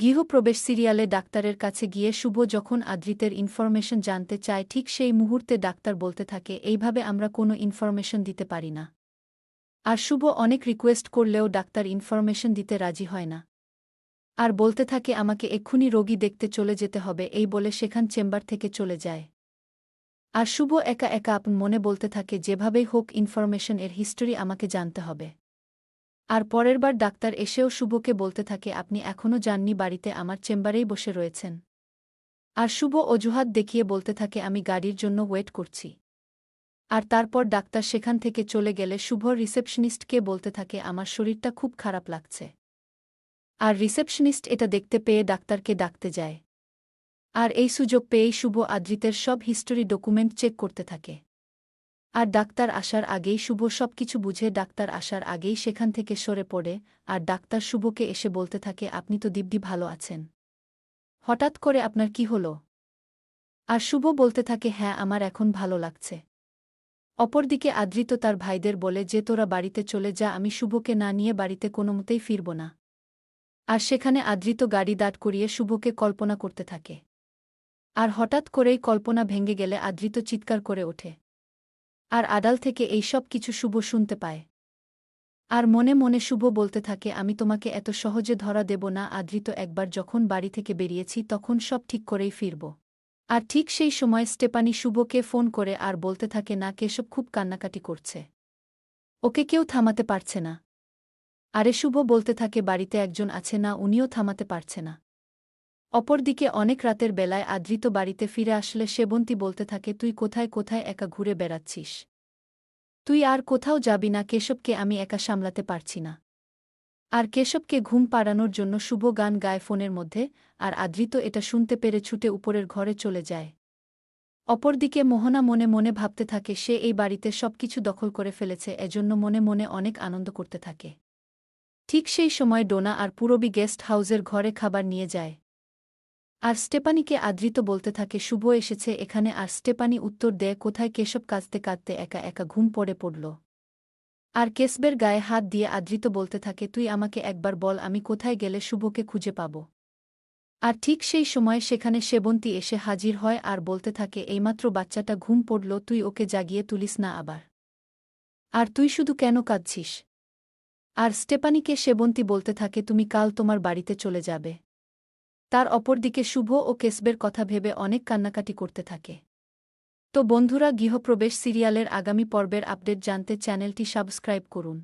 গৃহপ্রবেশ সিরিয়ালে ডাক্তারের কাছে গিয়ে শুভ যখন আদ্রিতের ইনফরমেশন জানতে চায়, ঠিক সেই মুহূর্তে ডাক্তার বলতে থাকে, এইভাবে আমরা কোনো ইনফরমেশন দিতে পারি না। আর শুভ অনেক রিকোয়েস্ট করলেও ডাক্তার ইনফরমেশন দিতে রাজি হয় না। আর বলতে থাকে, আমাকে এক্ষুনি রোগী দেখতে চলে যেতে হবে। এই বলে সেখান চেম্বার থেকে চলে যায়। আর শুভ একা একা আপন মনে বলতে থাকে, যেভাবেই হোক, ইনফরমেশন এর হিস্টোরি আমাকে জানতে হবে। আর পরেরবার ডাক্তার এসেও শুভকে বলতে থাকে, আপনি এখনও যাননি, বাড়িতে আমার চেম্বারেই বসে রয়েছেন। আর শুভ অজুহাত দেখিয়ে বলতে থাকে, আমি গাড়ির জন্য ওয়েট করছি। আর তারপর ডাক্তার সেখান থেকে চলে গেলে শুভ রিসেপশনিস্টকে বলতে থাকে, আমার শরীরটা খুব খারাপ লাগছে। আর রিসেপশনিস্ট এটা দেখতে পেয়ে ডাক্তারকে ডাকতে যায়। আর এই সুযোগ পেয়েই শুভ আদ্রিতের সব হিস্টোরি ডকুমেন্ট চেক করতে থাকে। আর ডাক্তার আসার আগেই শুভ সব কিছু বুঝে ডাক্তার আসার আগেই সেখান থেকে সরে পড়ে, আর ডাক্তার শুভকে এসে বলতে থাকে, আপনি তো দিব্যি ভালো আছেন। হঠাৎ করে আপনার কি হল? আর শুভ বলতে থাকে হ্যাঁ আমার এখন ভালো লাগছে। অপরদিকে আদৃত তার ভাইদের বলে, যে তোরা বাড়িতে চলে যা, আমি শুভকে না নিয়ে বাড়িতে কোনোমতেই ফিরব না। আর সেখানে আদৃত গাড়ি দাঁড় করিয়ে শুভকে কল্পনা করতে থাকে। আর হঠাৎ করেই কল্পনা ভেঙে গেলে আদৃত চিৎকার করে ওঠে। আর আদাল থেকে এই সব কিছু শুভ শুনতে পায়। আর মনে মনে শুভ বলতে থাকে, আমি তোমাকে এত সহজে ধরা দেব না, আদৃত একবার যখন বাড়ি থেকে বেরিয়েছি, তখন সব ঠিক করেই ফিরব। আর ঠিক সেই সময় স্টেপানি শুভকে ফোন করে আর বলতে থাকে, না, কেশব খুব কান্নাকাটি করছে। ওকে কেউ থামাতে পারছে না। আরে শুভ বলতে থাকে, বাড়িতে একজন আছে না, উনিও থামাতে পারছে না। অপরদিকে অনেক রাতের বেলায় আদৃত বাড়িতে ফিরে আসলে সেবন্তী বলতে থাকে, তুই কোথায় কোথায় একা ঘুরে বেড়াচ্ছিস? তুই আর কোথাও যাবি না, কেশবকে আমি একা সামলাতে পারছি না। আর কেশবকে ঘুম পাড়ানোর জন্য শুভ গান গায় ফোনের মধ্যে, আর আদৃত এটা শুনতে পেরে ছুটে উপরের ঘরে চলে যায়। অপরদিকে মোহনা মনে মনে ভাবতে থাকে, সে এই বাড়িতে সবকিছু দখল করে ফেলেছে, এজন্য মনে মনে অনেক আনন্দ করতে থাকে। ঠিক সেই সময় ডোনা আর পুরবি গেস্ট হাউজের ঘরে খাবার নিয়ে যায়। আর স্টেপানিকে আদৃত বলতে থাকে, শুভ এসেছে এখানে। আর স্টেপানি উত্তর দেয়, কোথায় কেশব কাঁদতে কাঁদতে একা একা ঘুম পড়ে পড়ল। আর কেসবের গায়ে হাত দিয়ে আদৃত বলতে থাকে, তুই আমাকে একবার বল, আমি কোথায় গেলে শুভকে খুঁজে পাব? আর ঠিক সেই সময় সেখানে সেবন্তী এসে হাজির হয় আর বলতে থাকে, এইমাত্র বাচ্চাটা ঘুম পড়ল, তুই ওকে জাগিয়ে তুলিস না আবার। আর তুই শুধু কেন কাঁদছিস? আর স্টেপানিকে সেবন্তী বলতে থাকে, তুমি কাল তোমার বাড়িতে চলে যাবে। তার অপরদিকে শুভ ও কেসবের কথা ভেবে অনেক কান্নাকাটি করতে থাকে। তো বন্ধুরা, গৃহপ্রবেশ সিরিয়ালের আগামী পর্বের আপডেট জানতে চ্যানেলটি সাবস্ক্রাইব করুন।